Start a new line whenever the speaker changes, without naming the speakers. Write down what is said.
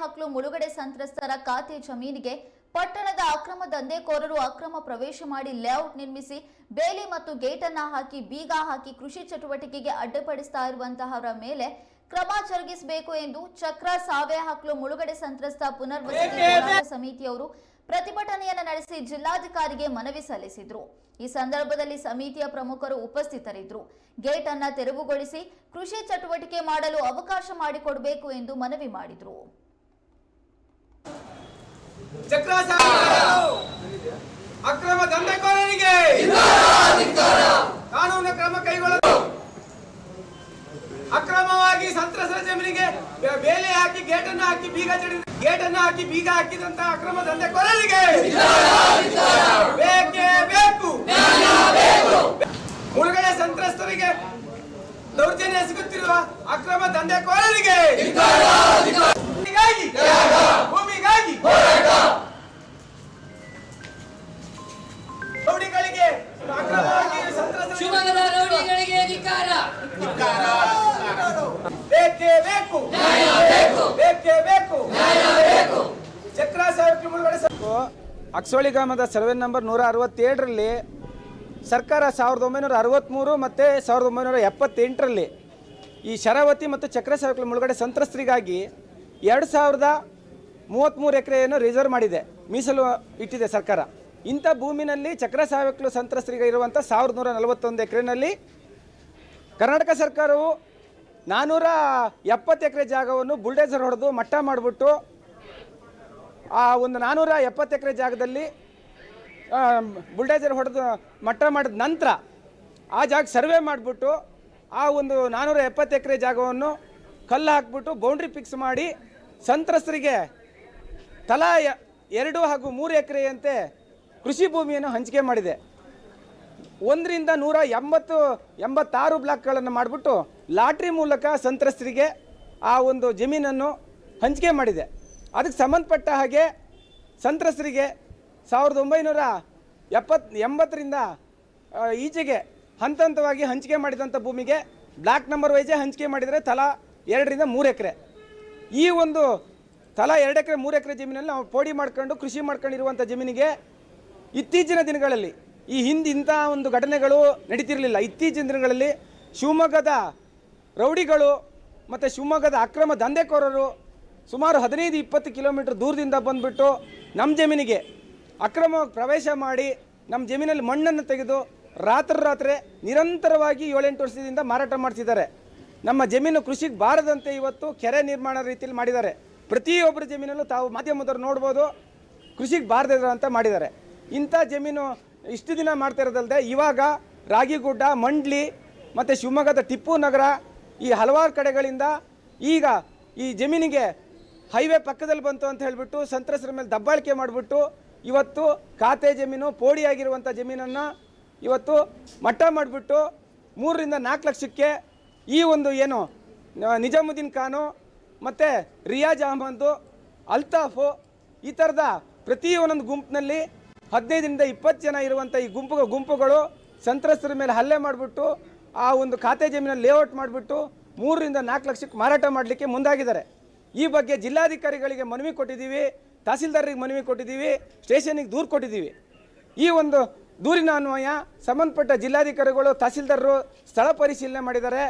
ಹಕ್ಲು ಮುಳುಗಡೆ ಸಂತ್ರಸ್ತರ ಖಾತೆ ಜಮೀನಿಗೆ ಪಟ್ಟಣದ ಅಕ್ರಮ ದಂಧೆಕೋರರು ಅಕ್ರಮ ಪ್ರವೇಶ ಮಾಡಿ ಲೇಔಟ್ ನಿರ್ಮಿಸಿ ಬೇಲಿ ಮತ್ತು ಗೇಟ್ ಅನ್ನ ಹಾಕಿ ಬೀಗ ಹಾಕಿ ಕೃಷಿ ಚಟುವಟಿಕೆಗೆ ಅಡ್ಡಿಪಡಿಸ್ತಾ ಇರುವಂತಹವರ ಮೇಲೆ ಕ್ರಮ ಜರುಗಿಸಬೇಕು ಎಂದು ಚಕ್ರ ಸಾವೆ ಹಕ್ಲು ಮುಳುಗಡೆ ಸಂತ್ರಸ್ತ ಪುನರ್ವಸತಿ ಸಮಿತಿಯವರು ಪ್ರತಿಭಟನೆಯನ್ನು ನಡೆಸಿ ಜಿಲ್ಲಾಧಿಕಾರಿಗೆ ಮನವಿ ಸಲ್ಲಿಸಿದ್ರು. ಈ ಸಂದರ್ಭದಲ್ಲಿ ಸಮಿತಿಯ ಪ್ರಮುಖರು ಉಪಸ್ಥಿತರಿದ್ದರು. ಗೇಟ್ ಅನ್ನ ತೆರವುಗೊಳಿಸಿ ಕೃಷಿ ಚಟುವಟಿಕೆ ಮಾಡಲು ಅವಕಾಶ ಮಾಡಿಕೊಡಬೇಕು ಎಂದು ಮನವಿ ಮಾಡಿದ್ರು.
ಚಕ್ರಾಸ ಅಕ್ರಮ ದಂಧೆಕೋರರಿಗೆ ಕಾನೂನು ಕ್ರಮ ಕೈಗೊಳ್ಳಲು ಅಕ್ರಮವಾಗಿ ಸಂತ್ರಸ್ತರ ಜಮೀನಿಗೆ ಬೇಲೆ ಹಾಕಿ ಗೇಟ್ ಹಾಕಿ, ಬೀಗ ಜಡಿ ಗೇಟ್ ಹಾಕಿ, ಬೀಗ ಹಾಕಿದಂತ ಅಕ್ರಮ ದಂಧೆಕೋರರಿಗೆ ಬೇಕೇ ಬೇಕು. ಮುಳುಗಡೆ ಸಂತ್ರಸ್ತರಿಗೆ ದೌರ್ಜನ್ಯ ಸಿಗುತ್ತಿರುವ ಅಕ್ರಮ ದಂಧೆಕೋರರಿಗೆ ಬೇಕೇ ಬೇಕು. ಬೇಕೇ ಬೇಕು. ಚಕ್ರ ಅಕ್ಸೋಳಿ ಗ್ರಾಮದ ಸರ್ವೆ ನಂಬರ್ ನೂರ ಅರವತ್ತೇಳರಲ್ಲಿ, ಸರ್ಕಾರ ಸಾವಿರದ ಒಂಬೈನೂರ ಅರವತ್ತ್ಮೂರು ಮತ್ತು ಸಾವಿರದ ಒಂಬೈನೂರ ಎಪ್ಪತ್ತೆಂಟರಲ್ಲಿ ಈ ಶರಾವತಿ ಮತ್ತು ಚಕ್ರ ಸಾವಿರ ಮುಳುಗಡೆ ಸಂತ್ರಸ್ತರಿಗಾಗಿ ಎರಡು ಸಾವಿರದ ಮೂವತ್ತ್ಮೂರು ಎಕರೆಯನ್ನು ರಿಸರ್ವ್ ಮಾಡಿದೆ, ಮೀಸಲು ಇಟ್ಟಿದೆ ಸರ್ಕಾರ. ಇಂಥ ಭೂಮಿನಲ್ಲಿ ಚಕ್ರ ಸಾವಿರ ಸಂತ್ರಸ್ತರಿಗೆ ಇರುವಂಥ ಸಾವಿರದ ನೂರ ನಲವತ್ತೊಂದು ಎಕರೆನಲ್ಲಿ ಕರ್ನಾಟಕ ಸರ್ಕಾರವು ನಾನ್ನೂರ ಎಪ್ಪತ್ತು ಎಕರೆ ಜಾಗವನ್ನು ಬುಲ್ಡೇಸರ್ ಹೊಡೆದು ಮಟ್ಟ ಮಾಡಿಬಿಟ್ಟು, ಆ ಒಂದು ನಾನ್ನೂರ ಎಪ್ಪತ್ತು ಎಕರೆ ಜಾಗದಲ್ಲಿ ಬುಲ್ಡೇಜರ್ ಬುಲ್ಡೇಸರ್ ಹೊಡೆದು ಮಟ್ಟ ಮಾಡಿದ ನಂತರ ಆ ಜಾಗ ಸರ್ವೆ ಮಾಡಿಬಿಟ್ಟು, ಆ ಒಂದು ನಾನ್ನೂರ ಎಪ್ಪತ್ತು ಎಕರೆ ಜಾಗವನ್ನು ಕಲ್ಲು ಹಾಕ್ಬಿಟ್ಟು ಬೌಂಡ್ರಿ ಫಿಕ್ಸ್ ಮಾಡಿ ಸಂತ್ರಸ್ತರಿಗೆ ತಲಾ ಎರಡು ಹಾಗೂ ಮೂರು ಎಕರೆಯಂತೆ ಕೃಷಿ ಭೂಮಿಯನ್ನು ಹಂಚಿಕೆ ಮಾಡಿದೆ. ಒಂದರಿಂದ ನೂರ ಎಂಬತ್ತು, ಎಂಬತ್ತಾರು ಬ್ಲಾಕ್ಗಳನ್ನು ಮಾಡಿಬಿಟ್ಟು ಲಾಟ್ರಿ ಮೂಲಕ ಸಂತ್ರಸ್ತರಿಗೆ ಆ ಒಂದು ಜಮೀನನ್ನು ಹಂಚಿಕೆ ಮಾಡಿದೆ. ಅದಕ್ಕೆ ಸಂಬಂಧಪಟ್ಟ ಹಾಗೆ ಸಂತ್ರಸ್ತರಿಗೆ ಸಾವಿರದ ಒಂಬೈನೂರ ಎಪ್ಪತ್, ಎಂಬತ್ತರಿಂದ ಈಚೆಗೆ ಹಂತ ಹಂತವಾಗಿ ಹಂಚಿಕೆ ಮಾಡಿದಂಥ ಭೂಮಿಗೆ ಬ್ಲಾಕ್ ನಂಬರ್ ವೈಸೇ ಹಂಚಿಕೆ ಮಾಡಿದರೆ ತಲಾ ಎರಡರಿಂದ ಮೂರು ಎಕರೆ. ಈ ಒಂದು ತಲಾ ಎರಡು ಎಕರೆ, ಮೂರು ಎಕರೆ ಜಮೀನಲ್ಲಿ ನಾವು ಪೋಡಿ ಮಾಡ್ಕೊಂಡು ಕೃಷಿ ಮಾಡ್ಕೊಂಡಿರುವಂಥ ಜಮೀನಿಗೆ ಇತ್ತೀಚಿನ ದಿನಗಳಲ್ಲಿ ಈ ಹಿಂದೆ ಇಂಥ ಒಂದು ಘಟನೆಗಳು ನಡೀತಿರಲಿಲ್ಲ. ಇತ್ತೀಚಿನ ದಿನಗಳಲ್ಲಿ ಶಿವಮೊಗ್ಗದ ರೌಡಿಗಳು ಮತ್ತು ಶಿವಮೊಗ್ಗದ ಅಕ್ರಮ ದಂಧೆಕೋರರು ಸುಮಾರು ಹದಿನೈದು, ಇಪ್ಪತ್ತು ಕಿಲೋಮೀಟ್ರ್ ದೂರದಿಂದ ಬಂದುಬಿಟ್ಟು ನಮ್ಮ ಜಮೀನಿಗೆ ಅಕ್ರಮ ಪ್ರವೇಶ ಮಾಡಿ ನಮ್ಮ ಜಮೀನಲ್ಲಿ ಮಣ್ಣನ್ನು ತೆಗೆದು ರಾತ್ರಿ ರಾತ್ರಿ ನಿರಂತರವಾಗಿ ಏಳೆಂಟು ವರ್ಷದಿಂದ ಮಾರಾಟ ಮಾಡ್ತಿದ್ದಾರೆ. ನಮ್ಮ ಜಮೀನು ಕೃಷಿಗೆ ಬಾರದಂತೆ ಇವತ್ತು ಕೆರೆ ನಿರ್ಮಾಣ ರೀತಿಯಲ್ಲಿ ಮಾಡಿದ್ದಾರೆ. ಪ್ರತಿಯೊಬ್ಬರ ಜಮೀನಲ್ಲೂ ತಾವು ಮಾಧ್ಯಮದವ್ರು ನೋಡ್ಬೋದು ಕೃಷಿಗೆ ಬಾರದಿದ್ರು ಅಂತ ಮಾಡಿದ್ದಾರೆ. ಇಂಥ ಜಮೀನು ಇಷ್ಟು ದಿನ ಮಾಡ್ತಾ ಇರೋದಲ್ಲದೆ ಇವಾಗ ರಾಗಿಗುಡ್ಡ, ಮಂಡ್ಲಿ ಮತ್ತು ಶಿವಮೊಗ್ಗದ ಟಿಪ್ಪು ನಗರ ಈ ಹಲವಾರು ಕಡೆಗಳಿಂದ ಈಗ ಈ ಜಮೀನಿಗೆ ಹೈವೇ ಪಕ್ಕದಲ್ಲಿ ಬಂತು ಅಂತ ಹೇಳಿಬಿಟ್ಟು ಸಂತ್ರಸ್ತರ ಮೇಲೆ ದಬ್ಬಾಳಿಕೆ ಮಾಡಿಬಿಟ್ಟು ಇವತ್ತು ಖಾತೆ ಜಮೀನು ಪೋಡಿಯಾಗಿರುವಂಥ ಜಮೀನನ್ನು ಇವತ್ತು ಮಟ್ಟ ಮಾಡಿಬಿಟ್ಟು ಮೂರರಿಂದ ನಾಲ್ಕು ಲಕ್ಷಕ್ಕೆ ಈ ಒಂದು ಏನು ನಿಜಾಮುದ್ದೀನ್ ಖಾನು ಮತ್ತು ರಿಯಾಜ್ ಅಹಮದ್ದು ಅಲ್ತಾಫು ಈ ಥರದ ಪ್ರತಿ ಒಂದೊಂದು ಗುಂಪಿನಲ್ಲಿ ಹದಿನೈದರಿಂದ ಇಪ್ಪತ್ತು ಜನ ಇರುವಂಥ ಈ ಗುಂಪು ಗುಂಪುಗಳು ಸಂತ್ರಸ್ತರ ಮೇಲೆ ಹಲ್ಲೆ ಮಾಡಿಬಿಟ್ಟು, ಆ ಒಂದು ಖಾತೆ ಜಮೀನಲ್ಲಿ ಲೇಔಟ್ ಮಾಡಿಬಿಟ್ಟು ಮೂರರಿಂದ ನಾಲ್ಕು ಲಕ್ಷಕ್ಕೆ ಮಾರಾಟ ಮಾಡಲಿಕ್ಕೆ ಮುಂದಾಗಿದ್ದಾರೆ. ಈ ಬಗ್ಗೆ ಜಿಲ್ಲಾಧಿಕಾರಿಗಳಿಗೆ ಮನವಿ ಕೊಟ್ಟಿದ್ದೀವಿ, ತಹಸೀಲ್ದಾರರಿಗೆ ಮನವಿ ಕೊಟ್ಟಿದ್ದೀವಿ ಸ್ಟೇಷನಿಗೆ ದೂರು ಕೊಟ್ಟಿದ್ದೀವಿ. ಈ ಒಂದು ದೂರಿನ ಅನ್ವಯ ಸಂಬಂಧಪಟ್ಟ ಜಿಲ್ಲಾಧಿಕಾರಿಗಳು, ತಹಸೀಲ್ದಾರರು ಸ್ಥಳ ಪರಿಶೀಲನೆ ಮಾಡಿದ್ದಾರೆ.